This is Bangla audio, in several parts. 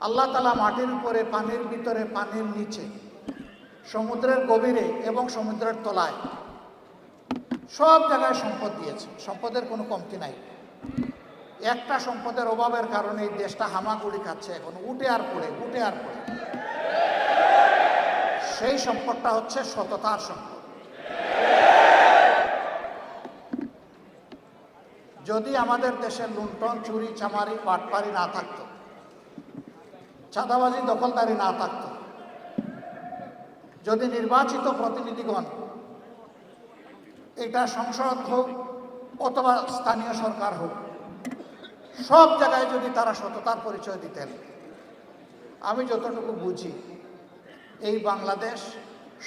আল্লাহ তালা মাটির উপরে, পানির ভিতরে, পানির নিচে, সমুদ্রের গভীরে এবং সমুদ্রের তলায় সব জায়গায় সম্পদ দিয়েছে। সম্পদের কোনো কমতি নাই। একটা সম্পদের অভাবের কারণে এই দেশটা হামাগুড়ি খাচ্ছে এখন। উঠে আর পড়ে, উঠে আর পড়ে। সেই সম্পদটা হচ্ছে সততার সম্পদ। যদি আমাদের দেশের লুণ্ঠন, চুরি, চামারি পাটপারি না থাকতো চাঁদাবাজি দখলদারি না থাকতো। যদি নির্বাচিত প্রতিনিধিগণ এটা সংসদ হোক অথবা স্থানীয় সরকার হোক, সব জায়গায় যদি তারা সততার পরিচয় দিতেন, আমি যতটুকু বুঝি, এই বাংলাদেশ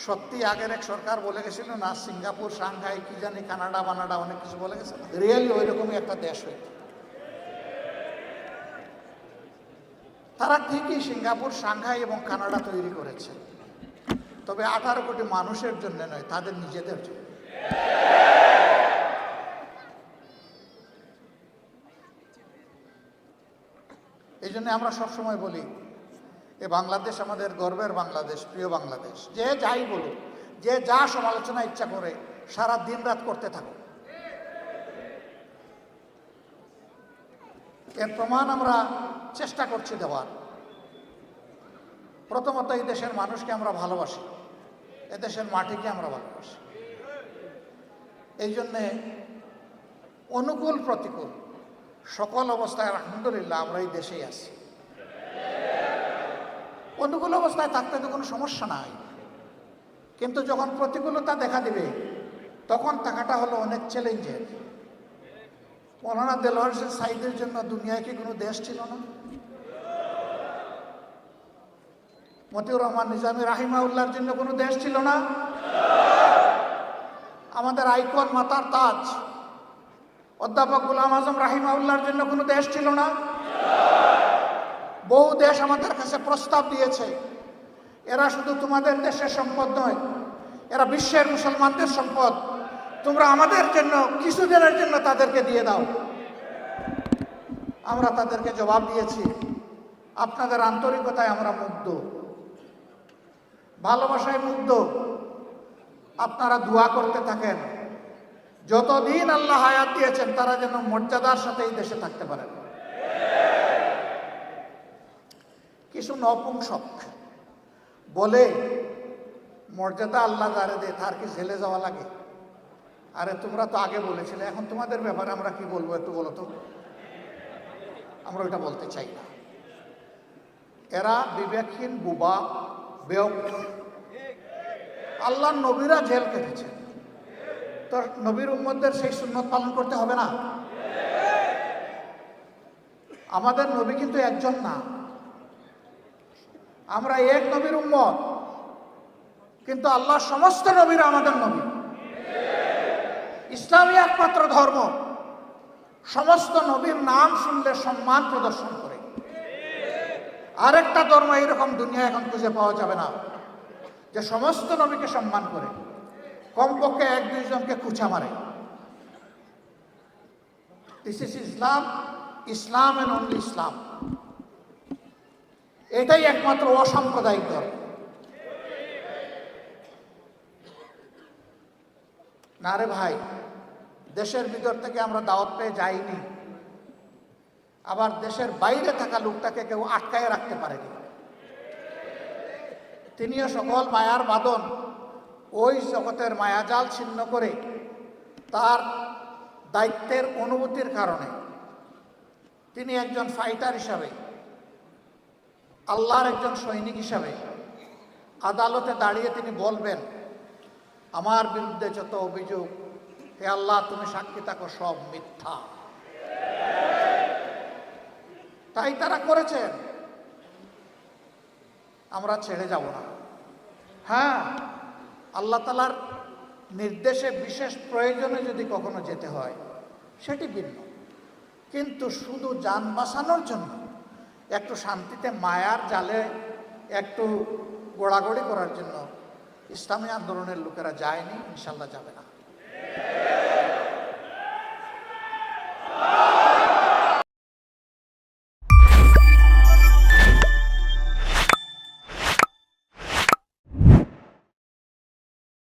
সত্যি আগের এক সরকার বলে গেছিল না, সিঙ্গাপুর সাংঘাই কি জানি কানাডা, বানাডা অনেক কিছু বলে গেছে। রিয়েলি ওই রকমই একটা দেশ হইত। তারা ঠিকই সিঙ্গাপুর সাংঘাই এবং কানাডা তৈরি করেছে। তবে আঠারো কোটি মানুষের জন্য নয়, তাদের নিজেদের জন্য। এই জন্য আমরা সবসময় বলি, এ বাংলাদেশ আমাদের গর্বের বাংলাদেশ, প্রিয় বাংলাদেশ। যে যাই বলুক, যে যা সমালোচনা ইচ্ছা করে, সারা দিন রাত করতে থাকো এর প্রমাণ আমরা চেষ্টা করছি দেওয়ার। প্রথমত এই দেশের মানুষকে আমরা ভালোবাসি, এ দেশের মাটিকে আমরা ভালোবাসি। এই জন্যে অনুকূল প্রতিকূল সকল অবস্থায় আলহামদুলিল্লাহ আমরা এই দেশেই আছি। অনুকূল অবস্থায় থাকতে তো কোনো সমস্যা নাই। কিন্তু যখন প্রতিকূলতা দেখা দিবে, তখন থাকাটা হলো অনেক চ্যালেঞ্জের মৌলানা দেলোয়ার সাইদের জন্য দুনিয়ায় কি কোনো দেশ ছিল না? মতিউর রহমান নিজামী রাহিমাউল্লাহর জন্য কোনো দেশ ছিল না? আমাদের আইকন মাতার তাজ। অধ্যাপক গুলাম আজম রাহিমাউল্লাহর জন্য কোনো দেশ ছিল না? বহু দেশ আমাদের কাছে প্রস্তাব দিয়েছে, এরা শুধু তোমাদের দেশের সম্পদ নয়, এরা বিশ্বের মুসলমানদের সম্পদ। তোমরা আমাদের জন্য, কিছুদিনের জন্য তাদেরকে দিয়ে দাও। আমরা তাদেরকে জবাব দিয়েছি, আপনাদের আন্তরিকতায় আমরা মুগ্ধ। ভালোবাসায় মুগ্ধ। আপনারা দোয়া করতে থাকেন। যতদিন আল্লাহ হায়াত দিয়েছেন, তারা যেন মর্যাদার সাথে এই দেশে থাকতে পারেন কিছু নপুংসক বলে, মর্যাদা আল্লাহ যারে দে তার কি জেলে যাওয়া লাগে? আরে, তোমরা তো আগে বলেছিলে, এখন তোমাদের ব্যাপারে আমরা কি বলব একটু বলো তো? আমরা ওইটা বলতে চাই না। এরা বিবেকহীন বুবা বেয়ক আল্লাহ নবীরা জেল কেটেছে। তো নবীর উম্মদের সেই সুন্নত পালন করতে হবে না। আমাদের নবী কিন্তু একজন না। আমরা এক নবীর উম্মত। কিন্তু আল্লাহ সমস্ত নবীরা আমাদের নবী। ইসলামী একমাত্র ধর্ম। সমস্ত নবীর নাম শুনলে সম্মান প্রদর্শন করে। আরেকটা ধর্ম এইরকম দুনিয়া এখন খুঁজে পাওয়া যাবে না, যে সমস্ত নবীকে সম্মান করে, কমপক্ষে এক দুইজনকে কুচা মারে। This is Islam Islam and only Islam এটাই একমাত্র অসাম্প্রদায়িক ধর্ম। না রে ভাই, দেশের ভিতর থেকে আমরা দাওয়াত পেয়ে যাইনি। আবার দেশের বাইরে থাকা লোকটাকে কেউ আটকায় রাখতে পারেনি তিনিও সকল মায়ার বাদন ওই জগতের মায়াজাল ছিন্ন করে তার দায়িত্বের অনুভূতির কারণে তিনি একজন ফাইটার হিসাবে, আল্লাহর একজন সৈনিক হিসাবে আদালতে দাঁড়িয়ে তিনি বলবেন, আমার বিরুদ্ধে যত অভিযোগ, হে আল্লাহ তুমি সাক্ষী থাকো, সব মিথ্যা। তাই তারা করেছেন। আমরা ছেড়ে যাব না। হ্যাঁ আল্লাহ তালার নির্দেশে বিশেষ প্রয়োজনে যদি কখনো যেতে হয়, সেটি ভিন্ন। কিন্তু শুধু যান বাঁচানোর জন্য, একটু শান্তিতে মায়ার জালে একটু গোড়াগড়ি করার জন্য ইসলামী আন্দোলনের লোকেরা যায়নি ইনশাল্লাহ যাবে না।